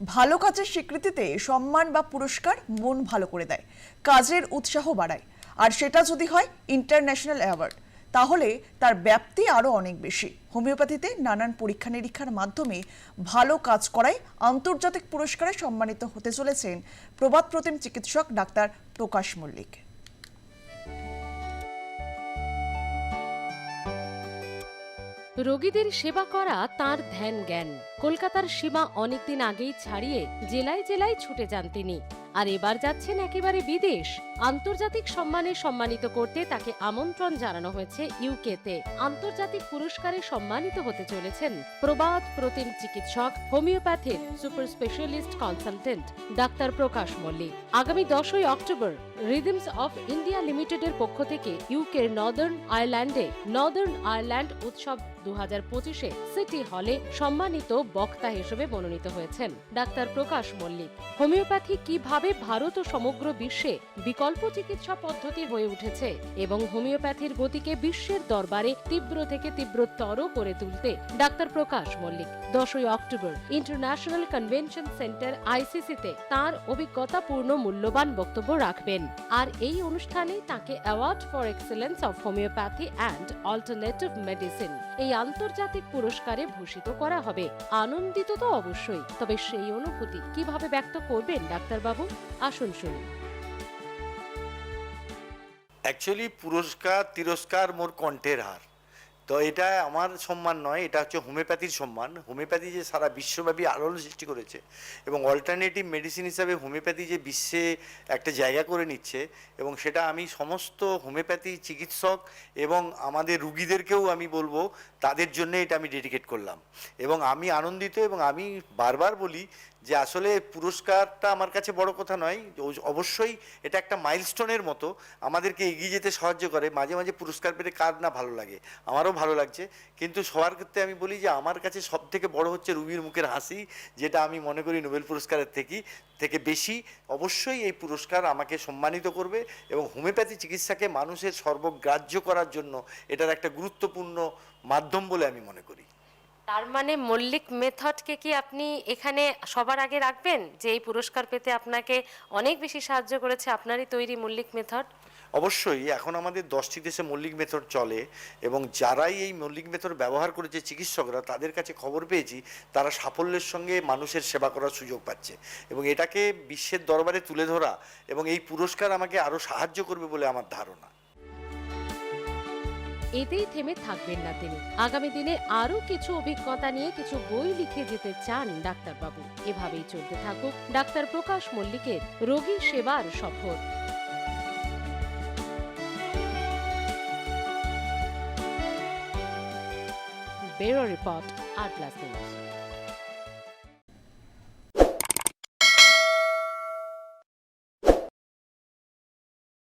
ভালো কাজের স্বীকৃতিতে সম্মান বা পুরস্কার মন ভালো করে দেয়, কাজের উৎসাহ বাড়ায়। আর সেটা যদি হয় ইন্টারন্যাশনাল অ্যাওয়ার্ড তাহলে তার ব্যাপ্তি আরও অনেক বেশি। হোমিওপ্যাথিতে নানান পরীক্ষা নিরীক্ষার মাধ্যমে ভালো কাজ করায় আন্তর্জাতিক পুরস্কারে সম্মানিত হতে চলেছেন প্রবাদ প্রতিম চিকিৎসক ডাক্তার প্রকাশ মল্লিক। রোগীদের সেবা করা তার ধ্যান জ্ঞান। কলকাতার সীমা অনেকদিন আগেই ছাড়িয়ে জেলায় জেলায় ছুটে যান তিনি। আর এবার যাচ্ছেন একেবারে বিদেশ। আন্তর্জাতিক সম্মানে সম্মানিত করতে তাকে আমন্ত্রণ জানানো হয়েছে ইউকেতে আন্তর্জাতিক পুরস্কারে সম্মানিত হতে চলেছেন প্রবাদ প্রতিম চিকিৎসক, হোমিওপ্যাথির super specialist consultant doctor Prakash Mallick. আগামী দশই অক্টোবর রিদমস অফ ইন্ডিয়া লিমিটেডের পক্ষ থেকে ইউকের নর্দার্ন আয়ারল্যান্ডে নর্দার্ন আয়ারল্যান্ড উৎসব দু হাজার পঁচিশে সিটি হলে সম্মানিত বক্তা হিসেবে মনোনীত হয়েছেন ডাক্তার প্রকাশ মল্লিক। হোমিওপ্যাথি কীভাবে ভারত ও সমগ্র বিশ্বে বিকল্প চিকিৎসা পদ্ধতি হয়ে উঠেছে এবং হোমিওপ্যাথির গতিকে বিশ্বের দরবারে তীব্র থেকে তীব্রতর করে তুলতে ডাক্তার প্রকাশ মল্লিক দশই অক্টোবর ইন্টারন্যাশনাল কনভেনশন সেন্টার আইসিসিতে তার অভিজ্ঞতাপূর্ণ মূল্যবান বক্তব্য রাখবেন। আর এই অনুষ্ঠানে তাকে award for excellence of homeopathy and alternative medicine. এই আন্তর্জাতিক পুরস্কারে ভূষিত করা হবে। আনন্দিত তো অবশ্যই, তবে সেই অনুভূতি কীভাবে ব্যক্ত করবেন ডাক্তারবাবু? আসুন শুনুন। অ্যাকচুয়ালি পুরস্কার, তিরস্কার মোর কণ্ঠের হার। তো এটা আমার সম্মান নয়, এটা হচ্ছে হোমিওপ্যাথির সম্মান। হোমিওপ্যাথি যে সারা বিশ্বব্যাপী আলোড়ন সৃষ্টি করেছে এবং অল্টারনেটিভ মেডিসিন হিসাবে হোমিওপ্যাথি যে বিশ্বে একটা জায়গা করে নিচ্ছে এবং সেটা আমি সমস্ত হোমিওপ্যাথি চিকিৎসক এবং আমাদের রুগীদেরকেও আমি বলব, তাদের জন্য এটা আমি ডেডিকেট করলাম। এবং আমি আনন্দিত এবং আমি বারবার বলি যে আসলে পুরস্কারটা আমার কাছে বড় কথা নয় অবশ্যই এটা একটা মাইলস্টোনের মতো। আমাদেরকে এগিয়ে যেতে সাহায্য করে, মাঝে মাঝে পুরস্কার পেতে কার না ভালো লাগে। আমারও ভালো লাগছে। কিন্তু সবার ক্ষেত্রে আমি বলি যে, আমার কাছে সব থেকে বড় হচ্ছে রুগীর মুখের হাসি, যেটা আমি মনে করি নোবেল পুরস্কারের থেকে থেকে বেশি। অবশ্যই এই পুরস্কার আমাকে সম্মানিত করবে এবং হোমিওপ্যাথি চিকিৎসাকে মানুষের সর্বগ্রাহ্য করার জন্য এটার একটা গুরুত্বপূর্ণ মাধ্যম বলে আমি মনে করি। তার মানে মল্লিক মেথডকে কি আপনি এখানে সবার আগে রাখবেন? যে এই পুরস্কার পেতে আপনাকে অনেক বেশি সাহায্য করেছে, আপনারই তৈরি মল্লিক মেথড? অবশ্যই এখন আমাদের দশটি দেশে মল্লিক মেথড চলে এবং যারাই এই মল্লিক মেথড ব্যবহার করেছে চিকিৎসকরা, তাদের কাছে খবর পেয়েছি, তারা সাফল্যের সঙ্গে মানুষের সেবা করার সুযোগ পাচ্ছে। এবং এটাকে বিশ্বের দরবারে তুলে ধরা এবং এই পুরস্কার আমাকে আরও সাহায্য করবে বলে আমার ধারণা। এতেই থেমে থাকবেন না তিনি। আগামী দিনে আরও কিছু অভিজ্ঞতা নিয়ে কিছু বই লিখে যেতে চান ডাক্তারবাবু। এভাবেই চলতে থাকুক। ডাক্তার প্রকাশ মল্লিকের রোগী সেবার সফর। Report R plus news.